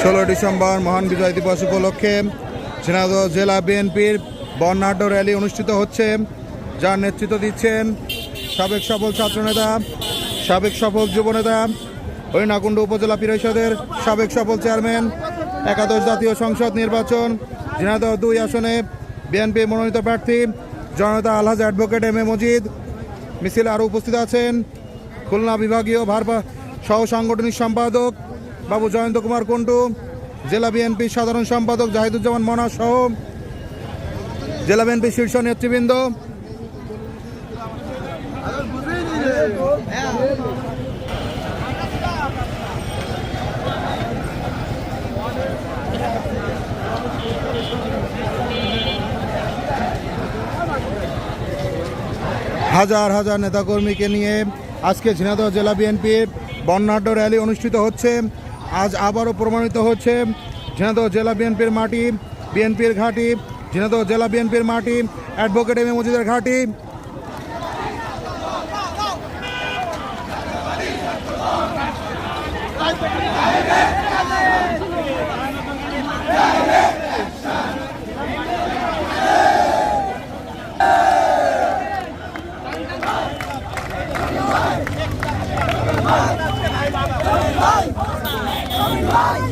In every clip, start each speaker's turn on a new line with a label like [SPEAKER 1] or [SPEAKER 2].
[SPEAKER 1] ষোলো ডিসেম্বর মহান বিজয় দিবস উপলক্ষে ঝিনাদ জেলা বিএনপির বর্ণাঢ্য র্যালি অনুষ্ঠিত হচ্ছে, যার নেতৃত্ব দিচ্ছেন সাবেক সফল ছাত্রনেতা, সাবেক সফল যুবনেতা, হরিণাকুণ্ড উপজেলা পরিষদের সাবেক সফল চেয়ারম্যান, একাদশ জাতীয় সংসদ নির্বাচন, ঝিনাইদহ দুই আসনে বিএনপি মনোনীত প্রার্থী জনতা আলহাজ অ্যাডভোকেট এম এ মজিদ মিছিলে আরও উপস্থিত আছেন খুলনা বিভাগীয় ভার সহ সাংগঠনিক সম্পাদক বাবু জয়ন্ত কুমার কুণ্ডু জেলা বিএনপির সাধারণ সম্পাদক জাহিদুজ্জামান মনা সহ জেলা বিএনপির শীর্ষ নেতৃবৃন্দ। হাজার হাজার নেতাকর্মীকে নিয়ে আজকে ঝিনাইদহ জেলা বিএনপির বর্ণাঢ্য র্যালি অনুষ্ঠিত হচ্ছে। আজ আবারও প্রমাণিত হচ্ছে ঝিনাইদহ জেলা বিএনপির মাটি, বিএনপির ঘাঁটি, ঝিনাইদহ জেলা বিএনপির মাটি, অ্যাডভোকেট এম এ মজিদের ঘাঁটি।
[SPEAKER 2] ঘরে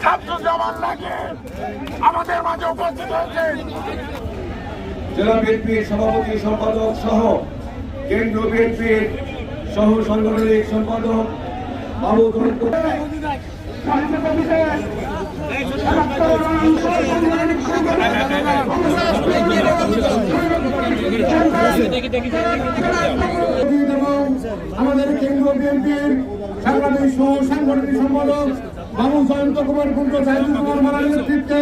[SPEAKER 3] ছাত্র জওয়ান লাগে আমাদের মাঝে উপস্থিত হয়েছে
[SPEAKER 4] জেলা বিএনপির সভাপতি সম্পাদক সহ কেন্দ্রীয় বিএনপির সহ সাংগঠনিক সম্পাদক আমাদের কেন্দ্রীয় বিএনপির সাংগঠনিক সহ সাংগঠনিক সম্পাদক বাবু জয়ন্ত কুমার কুণ্ড, জাহিদুল কুমার মারার নেতৃত্বে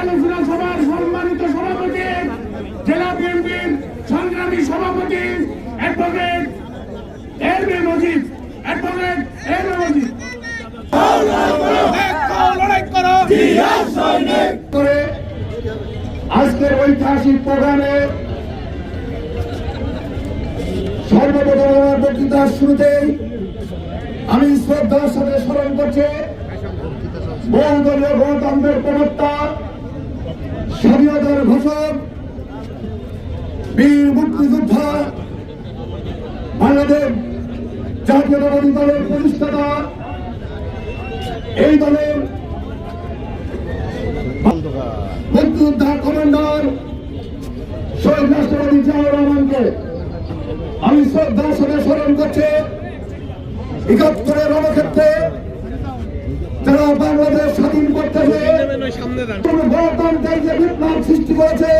[SPEAKER 3] আলোচনা সভার সম্মানিত সভাপতি জেলা বিএনপির সংগ্রামী সভাপতি advocate M A Majid advocate M A Majid
[SPEAKER 4] করে আজকের ঐতিহাসিক প্রোগ্রামে সর্বপ্রথম আমার বক্তৃতার শুরুতেই আমি শ্রদ্ধার সাথে স্মরণ করছি, বহুদলীয় গণতন্ত্রের প্রবক্তা, স্বাধীনতার ঘোষক, বীর মুক্তিযোদ্ধা, বাংলাদেশ জাতীয়তাবাদী দলের প্রতিষ্ঠাতা। এই দলের আমি শ্রদ্ধার সাথে স্মরণ করছে। একাত্তরের রণক্ষেত্রে যারা বাংলাদেশ স্বাধীন করতে গণতন্ত্রের যে বিপ্লব সৃষ্টি করেছে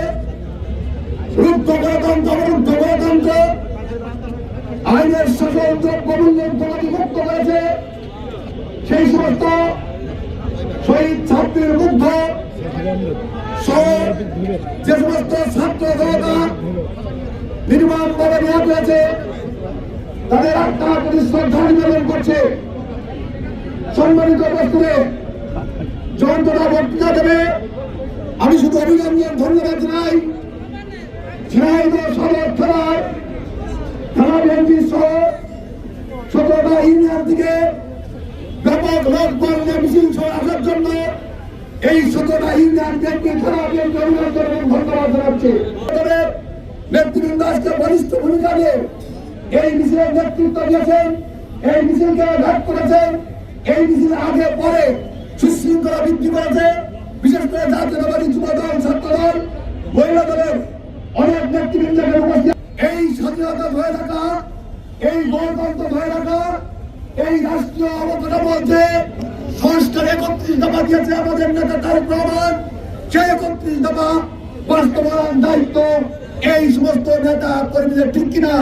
[SPEAKER 4] আইনের শাসন দ্রব্যমূল্যের তোমাকে মুক্ত করেছে সেই সমস্ত শহীদ ছাত্রের মুগ্ধ সহ যে সমস্ত ছাত্র জনতা নির্মাণ ভাবে নিহত হয়েছে, তাদের আত্মার প্রতি শ্রদ্ধা নিবেদন করছে। সম্মানিত বস্তুরে জয়ন্তরা বক্তৃতা দেবে। আমি শুধু অভিনন্দন, ধন্যবাদ জানাই। ঝিনাইদহ সদর থানার থানা বিএনপি সহ সতেরোটা ইউনিয়ন থেকে ব্যাপক লোক মিছিল সহ আসার জন্য এই থানা বিএনপি অভিনন্দন এবং ধন্যবাদ জানাচ্ছি নেতৃবৃন্দ আজকে বরিষ্ঠ ভূমিকা নিয়ে এই মিছিলের নেতৃত্ব দিয়েছেন, এই মিছিলকে ঘাট করেছেন, এই মিছিল আগে পরে সুশৃঙ্খলা বৃদ্ধি করেছে। বিশেষ করে জাতীয়তাবাদী যুব দল ছাত্র দল মহিলা দলের অনেক নেতৃবৃন্দ এই স্বাধীনতা ধরে রাখা, এই গণতন্ত্র ধরে রাখা, এই রাষ্ট্রীয় অবকাঠামো যে একত্রিশ দফা দিয়েছে আমাদের নেতা তারেক রহমান। সেই একত্রিশ দফা বাস্তবায়ন দায়িত্ব এই সমস্ত নেতা কর্মীদের, ঠিক কিনা?